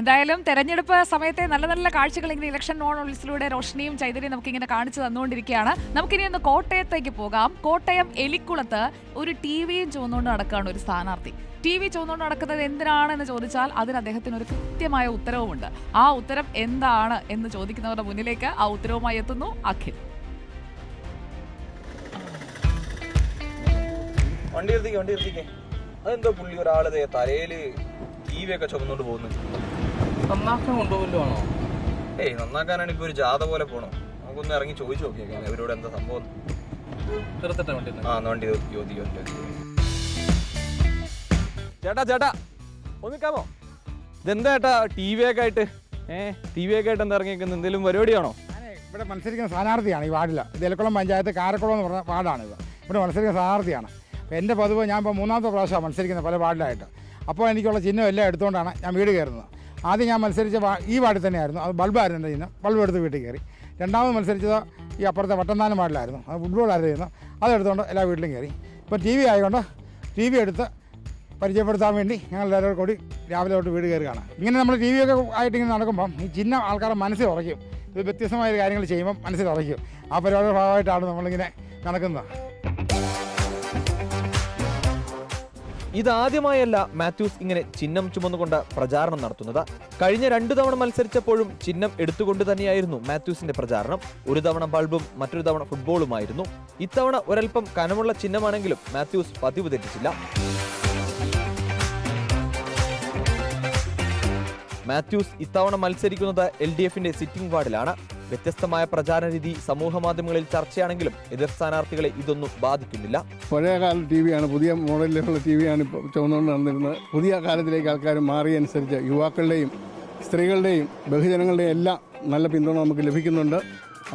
എന്തായാലും തെരഞ്ഞെടുപ്പ് സമയത്തെ നല്ല നല്ല കാഴ്ചകൾ ഇങ്ങനെ ഇലക്ഷൻ നോണോളിസിലൂടെ റോഷനിയും ചൈതന്യം നമുക്ക് ഇങ്ങനെ കാണിച്ചു തന്നുകൊണ്ടിരിക്കുകയാണ്. നമുക്കിനി ഒന്ന് കോട്ടയത്തേക്ക് പോകാം. കോട്ടയം എലിക്കുളത്ത് ഒരു ടി വിയും ചുവന്നുകൊണ്ട് നടക്കുകയാണ് ഒരു സ്ഥാനാർത്ഥി. ടി വി ചുവന്നുകൊണ്ട് നടക്കുന്നത് എന്തിനാണെന്ന് ചോദിച്ചാൽ അതിന് അദ്ദേഹത്തിന് ഒരു കൃത്യമായ ഉത്തരവുമുണ്ട്. ആ ഉത്തരം എന്താണ് എന്ന് ചോദിക്കുന്നവരുടെ മുന്നിലേക്ക് ആ ഉത്തരവുമായി എത്തുന്നു അഖിൽ. വണ്ടി എടുത്തിക്കേ വണ്ടി അതെന്തോ പുള്ളി ഒരാൾ ദേ തലയിൽ ടി വി ഒക്കെ ചുമന്നോണ്ട് പോകുന്നു. നന്നാക്കാൻ കൊണ്ടുപോകല്ലോ ഏയ് നന്നാക്കാനാണ് ഇപ്പൊ ഒരു ജാഥ പോലെ പോണോ. നമുക്കൊന്ന് ഇറങ്ങി ചോദിച്ചു നോക്കിയേക്കാം ഇവരോട് എന്താ സംഭവം. വണ്ടി ആ എന്നാ വണ്ടി ചേട്ടാ ചേട്ടാ ഒന്നിക്കാമോ? ഇതെന്താ ചേട്ടാ ടി വി ഒക്കെ ആയിട്ട്? ഏ ടി വി ഒക്കെ ആയിട്ട് എന്താ ഇറങ്ങിയിരിക്കുന്നത് എന്തെങ്കിലും പരിപാടിയാണോ? ഇവിടെ മത്സരിക്കുന്ന സ്ഥാനാർത്ഥിയാണ് ഈ വാർഡിൽ ഇതിലക്കുളം പഞ്ചായത്ത് കാരക്കുളം എന്ന് പറഞ്ഞ വാർഡാണ് ഇത്. ഇവിടെ മത്സരിക്കുന്ന സ്ഥാനാർത്ഥിയാണ്. അപ്പോൾ എന്റെ പതിവ് ഞാൻ ഇപ്പോൾ മൂന്നാമത്തെ പ്രാവശ്യമാണ് മത്സരിക്കുന്നത് പല വാർഡിലായിട്ട്. അപ്പോൾ എനിക്കുള്ള ചിഹ്നം എല്ലാം എടുത്തുകൊണ്ടാണ് ഞാൻ വീട് കയറുന്നത്. ആദ്യം ഞാൻ മത്സരിച്ച ഈ വാർഡിൽ തന്നെയായിരുന്നു. അത് ബൾബായിരുന്നു എന്റെ ചിഹ്നം? ബൾബ് എടുത്ത് വീട്ടിൽ കയറി. രണ്ടാമത് മത്സരിച്ചത് ഈ അപ്പുറത്തെ വട്ടന്താനം വാർഡിലായിരുന്നു. അത് ഫുട്ബോളായിരുന്നു ചെയ്യുന്നത് അതെടുത്തുകൊണ്ട് എല്ലാ വീട്ടിലും കയറി. ഇപ്പോൾ ടി വി ആയതുകൊണ്ട് ടി വി എടുത്ത് പരിചയപ്പെടുത്താൻ വേണ്ടി ഞങ്ങൾ എല്ലാവരും കൂടി രാവിലെ തൊട്ട് വീട് കയറുകയാണ്. ഇങ്ങനെ നമ്മൾ ടി വി ഒക്കെ ആയിട്ട് ഇങ്ങനെ നടക്കുമ്പം ഈ ചിഹ്നം ആൾക്കാരുടെ മനസ്സിൽ ഉറയ്ക്കും. ഇത് വ്യത്യസ്തമായ കാര്യങ്ങൾ ചെയ്യുമ്പം മനസ്സിൽ ഉറയ്ക്കും. ആ പരിപാടിയുടെ ഭാഗമായിട്ടാണ് നമ്മളിങ്ങനെ നടക്കുന്നത്. ഇതാദ്യമായല്ല മാത്യൂസ് ഇങ്ങനെ ചിഹ്നം ചുമന്നുകൊണ്ട് പ്രചാരണം നടത്തുന്നത്. കഴിഞ്ഞ രണ്ടു തവണ മത്സരിച്ചപ്പോഴും ചിഹ്നം എടുത്തുകൊണ്ട് തന്നെയായിരുന്നു മാത്യൂസിന്റെ പ്രചാരണം. ഒരു തവണ ബൾബും മറ്റൊരു തവണ ഫുട്ബോളുമായിരുന്നു. ഇത്തവണ ഒരൽപ്പം കനമുള്ള ചിഹ്നമാണെങ്കിലും മാത്യൂസ് പതിവ് തെറ്റിച്ചില്ല. മാത്യൂസ് ഇത്തവണ മത്സരിക്കുന്നത് എൽ ഡി എഫിന്റെ സിറ്റിംഗ് വാർഡിലാണ്. വ്യത്യസ്തമായ പ്രചാരണ രീതി സമൂഹ മാധ്യമങ്ങളിൽ ചർച്ചയാണെങ്കിലും എതിർ സ്ഥാനാർത്ഥികളെ ഇതൊന്നും ബാധിക്കുന്നില്ല. പഴയ കാല ടി വിയാണ് പുതിയ മോഡലിലുള്ള ടി വിയാണ് ഇപ്പോൾ ചുമന്നുകൊണ്ട് നടന്നിരുന്നത്. പുതിയ കാലത്തിലേക്ക് ആൾക്കാർ മാറിയനുസരിച്ച് യുവാക്കളുടെയും സ്ത്രീകളുടെയും ബഹുജനങ്ങളുടെയും എല്ലാം നല്ല പിന്തുണ നമുക്ക് ലഭിക്കുന്നുണ്ട്.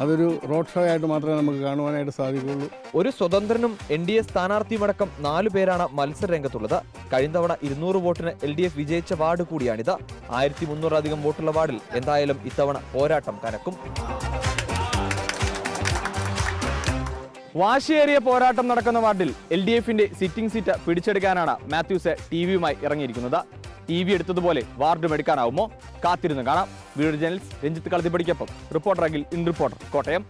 അതൊരു റോഡ് ഷോ ആയിട്ട് മാത്രമേ നമുക്ക് കാണുവാനായിട്ട് സാധിക്കുകയുള്ളൂ. ഒരു സ്വതന്ത്രനും എൻ ഡി എ സ്ഥാനാർത്ഥിയുമടക്കം നാലു പേരാണ് മത്സര രംഗത്തുള്ളത് കഴിഞ്ഞ തവണ ഇരുന്നൂറ് വോട്ടിന് എൽ ഡി എഫ് വിജയിച്ച വാർഡ് കൂടിയാണിത്. ആയിരത്തി മുന്നൂറധികം വോട്ടുള്ള വാർഡിൽ എന്തായാലും ഇത്തവണ പോരാട്ടം കനക്കും. വാശിയേറിയ പോരാട്ടം നടക്കുന്ന വാർഡിൽ എൽ ഡി എഫിന്റെ സിറ്റിംഗ് സീറ്റ് പിടിച്ചെടുക്കാനാണ് മാത്യൂസ് ടി വിയുമായി ഇറങ്ങിയിരിക്കുന്നത്. ടി വി എടുത്തതുപോലെ വാർഡും എടുക്കാനാവുമോ? കാത്തിരുന്ന് കാണാം. Video journals Ranjith കളത്തിപ്പടിക്കൊപ്പം reporter Akhil in reporter Kottayam.